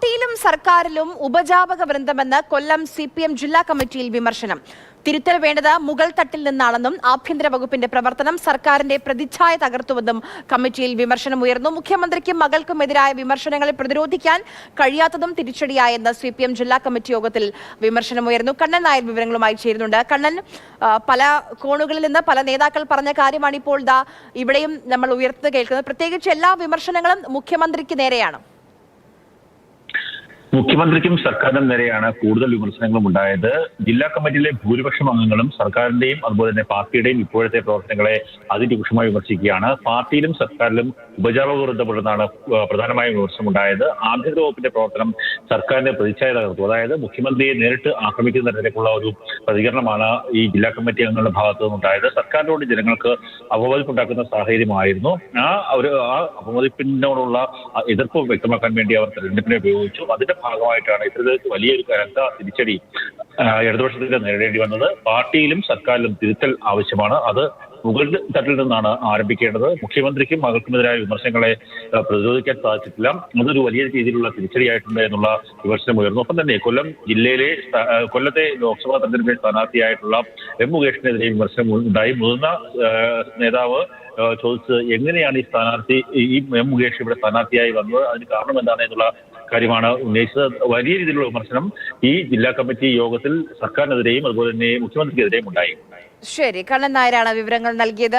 പാർട്ടിയിലും സർക്കാരിലും ഉപജാപക വൃന്ദമെന്ന് കൊല്ലം സി പി എം ജില്ലാ കമ്മിറ്റിയിൽ വിമർശനം. തിരുത്തൽ വേണ്ടത് മുകൾ തട്ടിൽ നിന്നാണെന്നും ആഭ്യന്തര വകുപ്പിന്റെ പ്രവർത്തനം സർക്കാരിന്റെ പ്രതിച്ഛായ തകർത്തുവെന്നും കമ്മിറ്റിയിൽ വിമർശനം ഉയർന്നു. മുഖ്യമന്ത്രിക്കും മകൾക്കുമെതിരായ വിമർശനങ്ങളെ പ്രതിരോധിക്കാൻ കഴിയാത്തതും തിരിച്ചടിയായെന്ന് സി പി എം ജില്ലാ കമ്മിറ്റി യോഗത്തിൽ വിമർശനമുയർന്നു കണ്ണൻ നായർ വിവരങ്ങളുമായി ചേരുന്നുണ്ട്. കണ്ണൻ പല കോണുകളിൽ നിന്ന് പല നേതാക്കൾ പറഞ്ഞ കാര്യമാണ് ഇപ്പോൾ ദാ ഇവിടെയും നമ്മൾ ഉയർത്തുന്നത് കേൾക്കുന്നത്. പ്രത്യേകിച്ച് എല്ലാ വിമർശനങ്ങളും മുഖ്യമന്ത്രിക്ക് നേരെയാണ്. മുഖ്യമന്ത്രിക്കും സർക്കാരിനും നേരെയാണ് കൂടുതൽ വിമർശനങ്ങളും ഉണ്ടായത്. ജില്ലാ കമ്മിറ്റിയിലെ ഭൂരിപക്ഷം അംഗങ്ങളും സർക്കാരിന്റെയും അതുപോലെ തന്നെ പാർട്ടിയുടെയും ഇപ്പോഴത്തെ പ്രവർത്തനങ്ങളെ അതിരൂക്ഷമായി വിമർശിക്കുകയാണ്. പാർട്ടിയിലും സർക്കാരിലും ഉപജാപക ബന്ധപ്പെട്ടതാണ് പ്രധാനമായും വിമർശനം ഉണ്ടായത് ആഭ്യന്തര വകുപ്പിന്റെ പ്രവർത്തനം സർക്കാരിന്റെ പ്രതിച്ഛായ തകർത്തു. അതായത് മുഖ്യമന്ത്രിയെ നേരിട്ട് ആക്രമിക്കുന്ന തരത്തിലേക്കുള്ള ഒരു പ്രതികരണമാണ് ഈ ജില്ലാ കമ്മിറ്റി അംഗങ്ങളുടെ ഭാഗത്തു നിന്നുണ്ടായത്. സർക്കാരിനോട് ജനങ്ങൾക്ക് അവബോധിപ്പുണ്ടാക്കുന്ന സാഹചര്യമായിരുന്നു. ആ ഒരു ആ അവബോധിപ്പിനോടുള്ള എതിർപ്പ് വ്യക്തമാക്കാൻ വേണ്ടി അവർ തെരഞ്ഞെടുപ്പിനെ ഉപയോഗിച്ചു. അതിന്റെ ഭാഗമായിട്ടാണ് ഇത്തരത്തിൽ വലിയൊരു കനത്ത തിരിച്ചടി ഇടതുപക്ഷത്തിന്റെ ഇടതുപക്ഷത്തിന് നേരിടേണ്ടി വന്നത്. പാർട്ടിയിലും സർക്കാരിലും തിരുത്തൽ ആവശ്യമാണ്. അത് മുകളിൽ തട്ടിൽ നിന്നാണ് ആരംഭിക്കേണ്ടത്. മുഖ്യമന്ത്രിക്കും മകൾക്കുമെതിരായ വിമർശനങ്ങളെ പ്രതിരോധിക്കാൻ സാധിച്ചിട്ടില്ല. അതൊരു വലിയ രീതിയിലുള്ള തിരിച്ചടിയായിട്ടുണ്ട് എന്നുള്ള വിമർശനം ഉയർന്നു. ഒപ്പം തന്നെ കൊല്ലം ജില്ലയിലെ കൊല്ലത്തെ ലോക്സഭാ തെരഞ്ഞെടുപ്പിലെ സ്ഥാനാർത്ഥിയായിട്ടുള്ള എം മുകേഷിനെതിരെ വിമർശനം ഉണ്ടായി. മുതിർന്ന നേതാവ് ചോദിച്ചത് എങ്ങനെയാണ് ഈ സ്ഥാനാർത്ഥി ഈ എം മുകേഷ് ഇവിടെ സ്ഥാനാർത്ഥിയായി വന്നത്? അതിന് കാരണം എന്താണ് എന്നുള്ള കാര്യമാണ് ഉന്നയിച്ചത്. വലിയ രീതിയിലുള്ള വിമർശനം ഈ ജില്ലാ കമ്മിറ്റി യോഗത്തിൽ സർക്കാരിനെതിരെയും അതുപോലെ തന്നെ മുഖ്യമന്ത്രിക്കെതിരെയും ഉണ്ടായി. ശരി. കണ്ണൻ നായരാണ് വിവരങ്ങൾ നൽകിയത്.